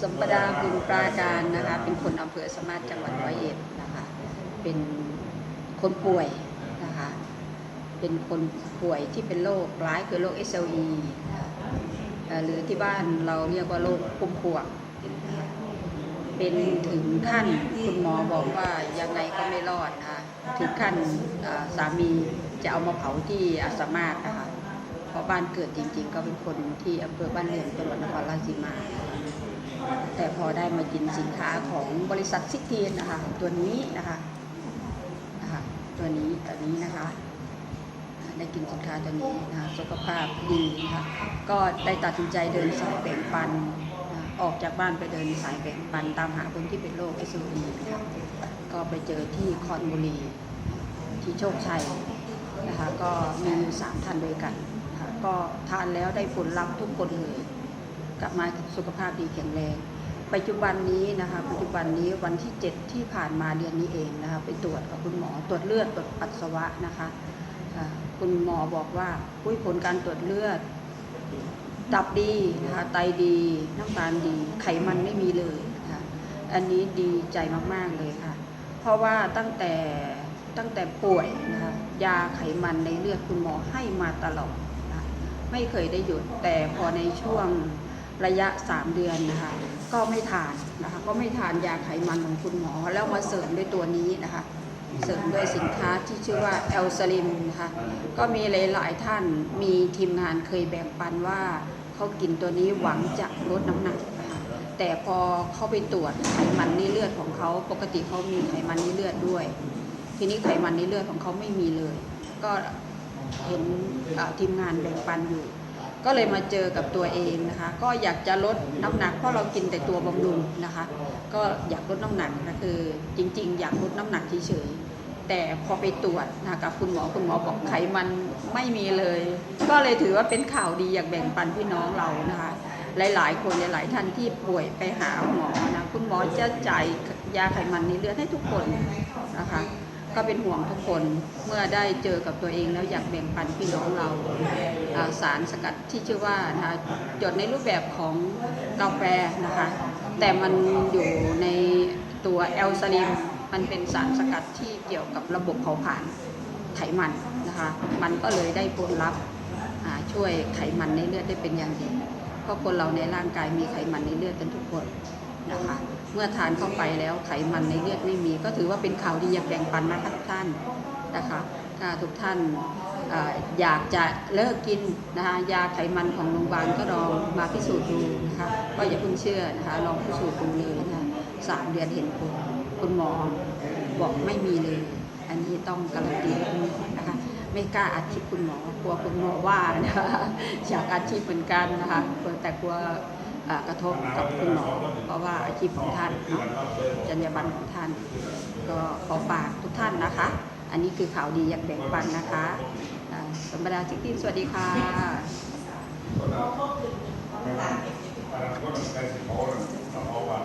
สมปดาบุญปราการนะคะ เป็นคนอำเภอสมาร์ทจังหวัดร้อยเอ็ดนะคะ เป็นคนป่วยนะคะ เป็นคนป่วยที่เป็นโรคร้ายคือโรค SLE นะคะเอหรือที่บ้านเราเรียกว่าโรคปุ่มพวงเป็นถึงขั้นคุณหมอบอกว่ายังไงก็ไม่รอดนะคะถึงขั้นสามีจะเอามาเผาที่อาสามารถนะคะเพราะบ้านเกิดจริงๆ ก็เป็นคนที่อำเภอบ้านเรือนจังหวัดนครราชสีมา แต่พอได้มากินสินค้าของบริษัทซิกเทียนนะคะตัวนี้นะคะนะคะตัวนี้ตัวนี้นะคะได้กินสินค้าตัวนี้นะคะสุขภาพดีนะคะก็ได้ตัดสินใจเดินสายแบ่งปันออกจากบ้านไปเดินสายแบ่งปันตามหาคนที่เป็นโรค s อ e นะคะก็ไปเจอที่คอนบุรี ที่โชคชัยนะคะก็มีอยู่สามท่านด้วยกัน ก็ทานแล้วได้ผลลัพธ์ทุกคนเลย กลับมาสุขภาพดีแข็งแรง ปัจจุบันนี้นะคะปัจจุบันนี้วันที่ 7 ที่ผ่านมาเดือนนี้เองนะคะไปตรวจกับคุณหมอตรวจเลือดตรวจปัสสาวะนะคะคุณหมอบอกว่าุผลการตรวจเลือดตับดีนะคะไตดีน้ำตาลดี ไขมันไม่มีเลยนะคะอันนี้ดีใจมากๆเลยค่ะ เพราะว่าตั้งแต่ตั้งแต่ป่วยนะคะยาไขมันในเลือดคุณหมอให้มาตลอดนะไม่เคยได้หยุดแต่พอในช่วง ระยะ 3 เดือนนะคะ ก็ไม่ทานนะคะ ก็ไม่ทานยาไขมันของคุณหมอ แล้วมาเสริมด้วยตัวนี้นะคะ เสริมด้วยสินค้าที่ชื่อว่าแอลซลิมนะคะก็มีหลาย ๆ ท่านมีทีมงานเคยแบ่งปันว่าเขากินตัวนี้หวังจะลดน้ำหนักนะคะแต่พอเขาไปตรวจไขมันในเลือดของเขาปกติเขามีไขมันในเลือดด้วย ทีนี้ไขมันในเลือดของเขาไม่มีเลย ก็เห็นทีมงานแบ่งปันอยู่ ก็เลยมาเจอกับตัวเองนะคะ ก็อยากจะลดน้ำหนักเพราะเรากินแต่ตัวบำรุงนะคะ ก็อยากลดน้ำหนักนะคือจริง ๆ อยากลดน้ำหนักเฉยๆแต่พอไปตรวจนะกับคุณหมอคุณหมอบอกไขมันไม่มีเลย ก็เลยถือว่าเป็นข่าวดีอยากแบ่งปันพี่น้องเรานะคะ หลาย ๆ คนหลาย ๆ ท่านที่ป่วยไปหาหมอนะคุณหมอจะจ่ายยาไขมันในเลือดให้ทุกคนนะคะ ก็เป็นห่วงทุกคนเมื่อได้เจอกับตัวเองแล้วอยากแบ่งปันพี่น้องเราาสารสกัดที่ชื่อว่านะคะจดในรูปแบบของกาแฟนะคะ แต่มันอยู่ในตัวแอลซาลิมมันเป็นสารสกัดที่เกี่ยวกับระบบเผาผลาญไขมันนะคะ มันก็เลยได้ผลลัพธ์ช่วยไขมันในเลือดได้เป็นอย่างดี เพราะคนเราในร่างกายมีไขมันในเลือดกันทุกคน นะคะ เมื่อทานเข้าไปแล้วไขมันในเลือดไม่มี ก็ถือว่าเป็นข่าวดีอยากแบ่งปันนะคะทุกท่านนะคะถ้าทุกท่านอยากจะเลิกกินนะคะยาไขมันของโรงพยาบาลก็ลองมาพิสูจน์ดูนะคะก็อย่าเพิ่งเชื่อนะคะลองพิสูจน์ดูเลยนะสามเดือนเห็นผลคุณหมอบอกไม่มีเลย อันนี้ต้องการันตีนะคะไม่กล้าอัดคลิปคุณหมอกลัวคุณหมอว่านะคะอยากอัดคลิปเหมือนกันนะคะแต่กลัว กระทบกับคุณหมอ เพราะว่าอาชีพของท่านเนาะจรรยาบรรณของท่าน ก็ขอฝากทุกท่านนะคะ อันนี้คือข่าวดีอยากแบ่งปันนะคะสมบัติจิกตินสวัสดีค่ะ Para nosotros, casi ahora, ahora,